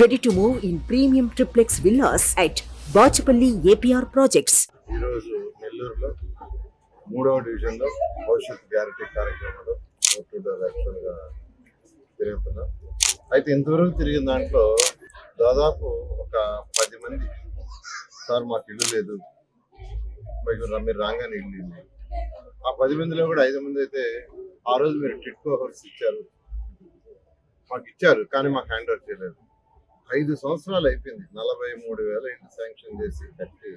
Ready to move in premium triplex villas at Bachupally APR projects ఈరోజు నెల్లూరులో మూడవ డివిజన్లో భవిష్యత్ గ్యారంటీ కార్యక్రమంలో యాక్చువల్గా తిరుగుతున్నాం. అయితే ఇంతవరకు తిరిగిన దాంట్లో దాదాపు ఒక పది మంది సార్ మాకు ఇల్లు లేదు. మీకు మీరు రాగానే ఇల్లు ఇల్లు ఆ పది మందిలో కూడా ఐదు మంది అయితే ఆ రోజు మీరు టిట్కో హౌస్ ఇచ్చారు. మాకు ఇచ్చారు కానీ మాకు హ్యాండ్ ఓవర్ చేయలేదు. ఐదు సంవత్సరాలు అయిపోయింది. నలభై మూడు వేల ఇల్లు శాంక్షన్ చేసి కట్టి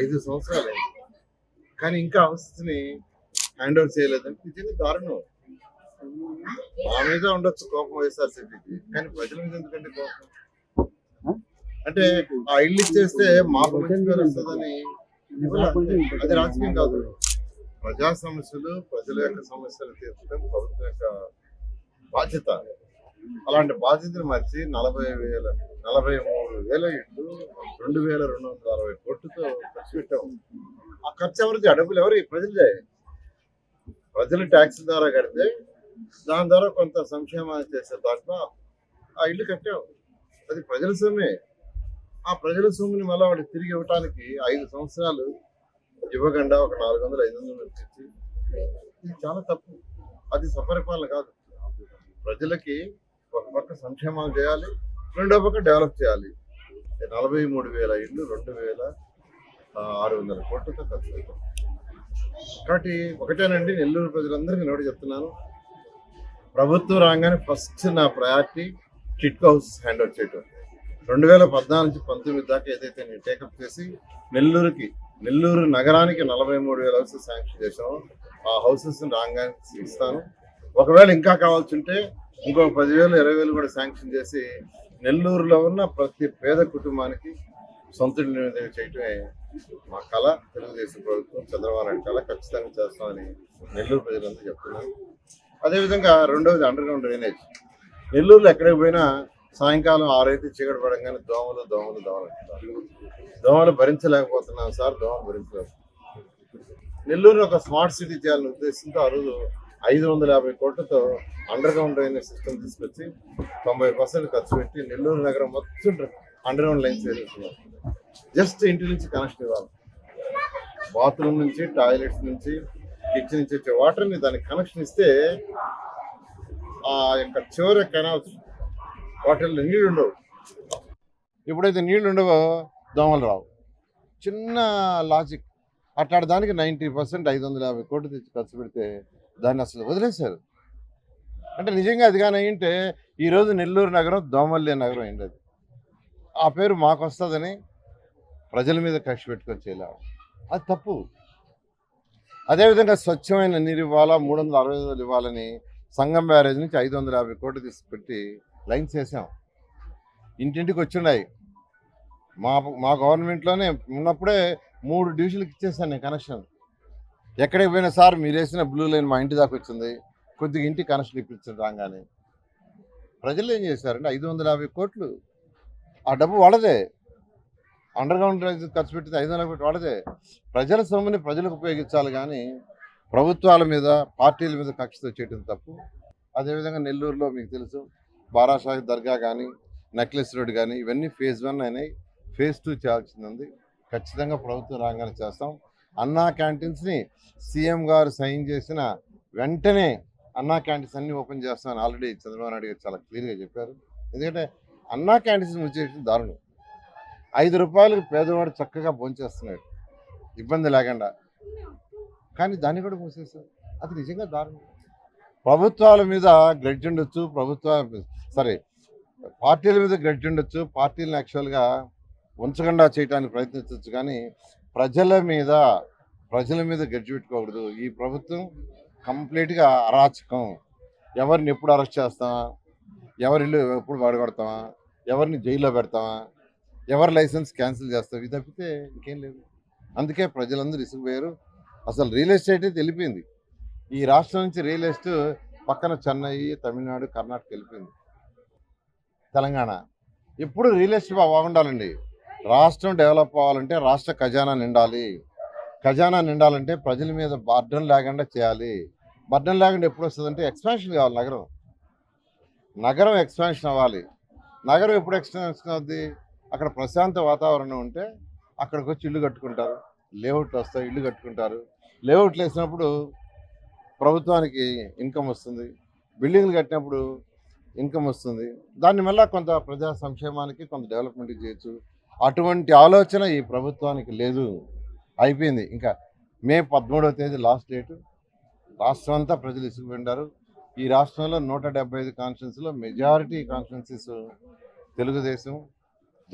ఐదు సంవత్సరాలు అయింది కానీ ఇంకా హౌస్ని హ్యాండ్ ఓవర్ చేయలేదంటే నిజంగా దారుణం. మా మీద ఉండొచ్చు కోపం వైఎస్ఆర్సీపీకి కానీ ప్రజల మీద ఎందుకంటే కోపం? అంటే ఆ ఇల్లు ఇచ్చేస్తే మాకు మంచి పేరు వస్తుందని అది రాజకీయం కాదు. ప్రజా సమస్యలు ప్రజల యొక్క సమస్యలు తీర్చడం ప్రభుత్వం యొక్క బాధ్యత. అలాంటి బాధ్యతను మర్చి నలభై వేల నలభై మూడు వేల ఇళ్ళు రెండు వేల రెండు వందల అరవై కోట్లతో ఖర్చు పెట్టాము ఆ ఖర్చు ఎవరిది? అడుగులు ఎవరు? ప్రజలదే. ప్రజలు ట్యాక్స్ ద్వారా కడితే దాని ద్వారా కొంత సంక్షేమాన్ని చేసే దాంట్లో ఆ ఇల్లు కట్టాము అది ప్రజల సొమ్మే. ఆ ప్రజల సొమ్ముని మళ్ళీ వాడికి తిరిగి ఇవ్వటానికి ఐదు సంవత్సరాలు ఇవ్వకుండా ఒక నాలుగు వందలు ఐదు వందలు ఇది చాలా తప్పు. అది సపరిపాలన కాదు. ప్రజలకి ఒక పక్క సంక్షేమాలు చేయాలి రెండో పక్క డెవలప్ చేయాలి. నలభై మూడు వేల ఇల్లు రెండు వేల ఆరు వందల కోట్లతో ఖర్చు పెట్టాం కాబట్టి ఒకటేనండి నెల్లూరు ప్రజలందరికీ నోటి చెప్తున్నాను. ప్రభుత్వం రాగానే ఫస్ట్ నా priority TIDCO house hand over చేయటం. రెండు వేల పద్నాలుగు నుంచి పంతొమ్మిది దాకా ఏదైతే నేను టేకప్ చేసి నెల్లూరుకి నెల్లూరు నగరానికి నలభై మూడు వేల హౌసెస్ శాంక్షన్ చేసామో ఆ హౌసెస్ని రాగానే ఇస్తాను. ఒకవేళ ఇంకా కావాల్సి ఉంటే ఇంకో పదివేలు ఇరవై వేలు కూడా శాంక్షన్ చేసి నెల్లూరులో ఉన్న ప్రతి పేద కుటుంబానికి సొంత ఇల్లు చేయటమే మా కళ. తెలుగుదేశం ప్రభుత్వం చంద్రబాబు నాయుడు కళ ఖచ్చితంగా చేస్తామని నెల్లూరు ప్రజలందరూ చెప్తున్నారు. అదేవిధంగా రెండవది అండర్ గ్రౌండ్ డ్రైనేజ్ నెల్లూరులో ఎక్కడికి పోయినా సాయంకాలం ఆరైతే చీకటి పడంగానే దోమలు దోమలు దోమలు దోమలు భరించలేకపోతున్నాం సార్ దోమలు భరించలేకపోతున్నాం. నెల్లూరులో ఒక స్మార్ట్ సిటీ చేయాలనే ఉద్దేశంతో ఆ రోజు ఐదు వందల యాభై కోట్లతో అండర్ గ్రౌండ్ డ్రైనేజ్ సిస్టమ్ తీసుకొచ్చి తొంభై పర్సెంట్ ఖర్చు పెట్టి నెల్లూరు నగరం మొత్తం అండర్ గ్రౌండ్ లైన్స్ వేసేస్తున్నాం జస్ట్ ఇంటి నుంచి కనెక్షన్ ఇవ్వాలి. బాత్రూమ్ నుంచి టాయిలెట్స్ నుంచి కిచెన్ నుంచి వచ్చే వాటర్ని దానికి కనెక్షన్ ఇస్తే ఆ యొక్క చివరి కెనాల్స్ వాటిల్లో నీళ్ళు ఉండవు. ఎప్పుడైతే నీళ్ళు ఉండవో దోమలు రావు. చిన్న లాజిక్ అట్లాంటి దానికి నైంటీ పర్సెంట్ ఐదు వందల యాభై కోట్లు తెచ్చి ఖర్చు పెడితే దాన్ని అసలు వదిలేశారు. అంటే నిజంగా అది కానీ అయ్యింటే ఈరోజు నెల్లూరు నగరం దోమల్లి నగరం అయింది అది. ఆ పేరు మాకు వస్తుందని ప్రజల మీద కక్ష పెట్టుకొని చేయలేము. అది తప్పు. అదేవిధంగా స్వచ్ఛమైన నీరు ఇవ్వాలా మూడు వందల అరవై వందలు ఇవ్వాలని సంగం బ్యారేజ్ నుంచి ఐదు వందల యాభై కోట్లు తీసుకుపెట్టి లైన్స్ వేసాం. ఇంటింటికి వచ్చిన్నాయి మా మా గవర్నమెంట్లోనే ఉన్నప్పుడే మూడు డివిజన్లకు ఇచ్చేసాను నేను కనెక్షన్. ఎక్కడికి పోయినా సార్ మీరు వేసిన బ్లూ లైన్ మా ఇంటి దాకా వచ్చింది. కొద్దిగా ఇంటి కనెక్షన్ ఇప్పించండి రాగానే. ప్రజలు ఏం చేశారంటే ఐదు వందల యాభై కోట్లు ఆ డబ్బు వాడదే. అండర్ గ్రౌండ్ ఖర్చు పెట్టింది ఐదు వందల కోట్లు వాడదే. ప్రజల సొమ్ముని ప్రజలకు ఉపయోగించాలి కానీ ప్రభుత్వాల మీద పార్టీల మీద కక్షతో చేయడం తప్పు. అదేవిధంగా నెల్లూరులో మీకు తెలుసు బారాషాహి దర్గా కానీ నెక్లెస్ రోడ్ కానీ ఇవన్నీ ఫేజ్ వన్ అయినాయి. ఫేజ్ టూ చేయాల్సింది ఉంది. ఖచ్చితంగా ప్రభుత్వం రాగానే చేస్తాం. అన్నా క్యాంటీన్స్ని సీఎం గారు సైన్ చేసిన వెంటనే అన్నా క్యాంటీన్స్ అన్నీ ఓపెన్ చేస్తామని ఆల్రెడీ చంద్రబాబు నాయుడు గారు చాలా క్లియర్గా చెప్పారు. ఎందుకంటే అన్నా క్యాంటీన్స్ వచ్చేసి దారుణం. ఐదు రూపాయలకు పేదవాడు చక్కగా భోంచేస్తున్నాడు. ఇబ్బంది లేకుండా. కానీ దాన్ని కూడా మూసేశారు. అది నిజంగా దారుణం. ప్రభుత్వాల మీద గ్రెడ్జ్ ఉండొచ్చు ప్రభుత్వ సారీ పార్టీల మీద గ్రెడ్జ్ ఉండొచ్చు పార్టీలను యాక్చువల్గా ఉంచకుండా చేయడానికి ప్రయత్నించవచ్చు కానీ ప్రజల మీద ప్రజల మీద గడ్జి పెట్టుకోకూడదు. ఈ ప్రభుత్వం కంప్లీట్గా అరాచకం. ఎవరిని ఎప్పుడు అరెస్ట్ చేస్తామా ఎవరి ఇల్లు ఎప్పుడు వాడగొడతామా ఎవరిని జైల్లో పెడతామా ఎవరి లైసెన్స్ క్యాన్సిల్ చేస్తాం? ఇది తప్పితే ఇంకేం లేదు. అందుకే ప్రజలందరూ ఇసుకుపోయారు. అసలు రియల్ ఎస్టేట్ అయితే వెళ్ళిపోయింది ఈ రాష్ట్రం నుంచి రియల్ ఎస్టేట్ పక్కన చెన్నై తమిళనాడు కర్ణాటక వెళ్ళిపోయింది. తెలంగాణ. ఎప్పుడు రియల్ ఎస్టేట్ బాగుండాలండి. రాష్ట్రం డెవలప్ అవ్వాలంటే రాష్ట్ర ఖజానా నిండాలి. ఖజానా నిండాలంటే ప్రజల మీద బర్డన్ లేకుండా చేయాలి. బర్డన్ లేకుండా ఎప్పుడు వస్తుందంటే ఎక్స్పాన్షన్ కావాలి నగరం. నగరం ఎక్స్పాన్షన్ అవ్వాలి. నగరం ఎప్పుడు ఎక్స్పాన్షన్ అవుద్ది? అక్కడ ప్రశాంత వాతావరణం ఉంటే అక్కడికి వచ్చి ఇల్లు కట్టుకుంటారు. లేఅవుట్లు వస్తాయి ఇల్లు కట్టుకుంటారు. లేఅవుట్లు వేసినప్పుడు ప్రభుత్వానికి ఇన్కమ్ వస్తుంది. బిల్డింగ్లు కట్టినప్పుడు ఇన్కమ్ వస్తుంది. దాన్ని మళ్ళీ కొంత ప్రజా సంక్షేమానికి కొంత డెవలప్మెంట్ చేయొచ్చు. అటువంటి ఆలోచన ఈ ప్రభుత్వానికి లేదు. అయిపోయింది. ఇంకా మే పదమూడవ తేదీ లాస్ట్ డేటు. రాష్ట్రం అంతా ప్రజలు ఇసుకుపోయినారు ఈ రాష్ట్రంలో నూట డెబ్బై ఐదు కాన్స్టిట్యున్సీలో majority constituencies Telugu Desam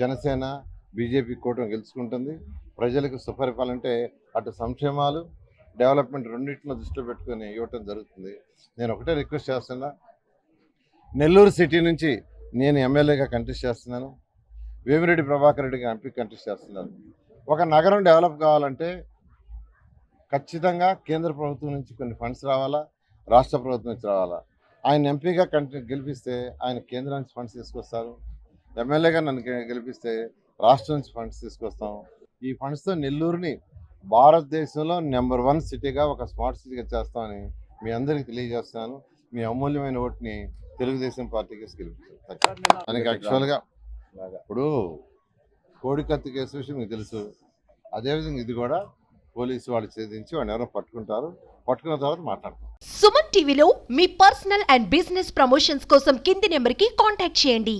Janasena BJP కూటమి గెలుచుకుంటుంది. ప్రజలకు సుపరిపాలంటే అటు సంక్షేమాలు డెవలప్మెంట్ రెండింటిలో దృష్టిలో పెట్టుకొని ఇవ్వటం జరుగుతుంది. నేను ఒకటే రిక్వెస్ట్ చేస్తున్నా. నెల్లూరు సిటీ నుంచి నేను ఎమ్మెల్యేగా కంటెస్ట్ చేస్తున్నాను. వేమిరెడ్డి ప్రభాకర్ రెడ్డిగా ఎంపీ కంటెస్ట్ చేస్తున్నాను. ఒక నగరం డెవలప్ కావాలంటే ఖచ్చితంగా కేంద్ర ప్రభుత్వం నుంచి కొన్ని ఫండ్స్ రావాలా? రాష్ట్ర ప్రభుత్వం నుంచి రావాలా? ఆయన ఎంపీగా కంటి గెలిపిస్తే ఆయన కేంద్రం నుంచి ఫండ్స్ తీసుకొస్తారు. ఎమ్మెల్యేగా నన్ను గెలిపిస్తే రాష్ట్రం నుంచి ఫండ్స్ తీసుకొస్తాం. ఈ ఫండ్స్తో నెల్లూరుని భారతదేశంలో నెంబర్ వన్ సిటీగా ఒక స్మార్ట్ సిటీగా చేస్తామని మీ అందరికీ తెలియజేస్తున్నాను. మీ అమూల్యమైన ఓటుని తెలుగుదేశం పార్టీకి గెలిపిస్తాను దానికి యాక్చువల్గా ఇప్పుడు కోడికత్తి కేసు విషయం మీకు తెలుసు. అదేవిధంగా ఇది కూడా పోలీసు వాళ్ళు ఛేదించి వాళ్ళు ఎవరో పట్టుకుంటారు. పట్టుకున్న తర్వాత మాట్లాడతాం. సుమన్ టీవీలో మీ పర్సనల్ అండ్ బిజినెస్ ప్రమోషన్స్ కోసం కింది నెంబర్కి కాంటాక్ట్ చేయండి.